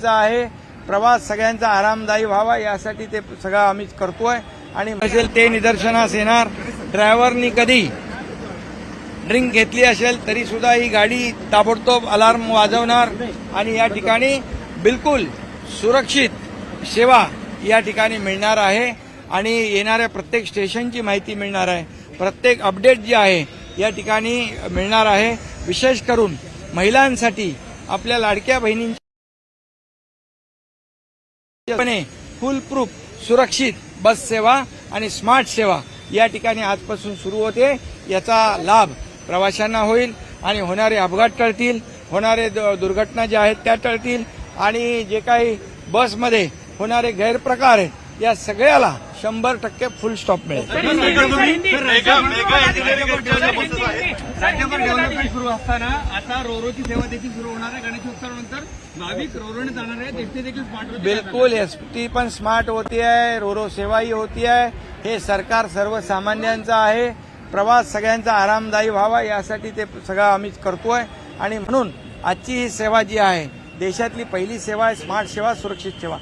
सगळ्यांचा आहे. प्रवास सगळ्यांचा आरामदायी व्हावा यासाठी ते सगळं आम्ही करतोय. आणि असेल ते निदर्शनास येणार. ड्रायव्हरनी कधी ड्रिंक घेतली असेल तरी सुद्धा ही गाडी ताबडतोब अलार्म वाजवणार. आणि या ठिकाणी बिलकुल सुरक्षित सेवा या ठिकाणी मिळणार आहे. आणि येणाऱ्या प्रत्येक स्टेशनची माहिती मिळणार आहे. प्रत्येक अपडेट जे आहे या ठिकाणी मिळणार आहे. विशेष करून महिलांसाठी आपल्या लाडक्या बहिणींची फुल प्रूफ सुरक्षित बस सेवा आणि स्मार्ट सेवा या ठिकाणी आजपासून सुरू होते. याचा लाभ प्रवाशांना होईल आणि होणारे अपघात टळतील होणारे दुर्घटना ज्या आहेत त्या टळतील आणि जे काही बसमध्ये होणारे गैरप्रकार आहेत या सगळ्याला शंभर टक्के फुल स्टॉप मिळेल. राज्यभर डेव्हलपमेंट सुरू असताना आता रोरोची सेवा देखील सुरू होणार आहे. गणेशोत्सवानंतर भाविक रोरोने जाणार आहेत एसटी देखील स्मार्ट होते बिलकुल एस टी पण स्मार्ट होती आहे. रोरो सेवाही होती आहे. हे सरकार सर्वसामान्यांचं आहे. प्रवास सगळ्यांचा आरामदायी व्हावा यासाठी ते सगळं आम्ही करतोय. आणि म्हणून आजची ही सेवा जी आहे देशातली पहिली सेवा आहे स्मार्ट सेवा सुरक्षित सेवा.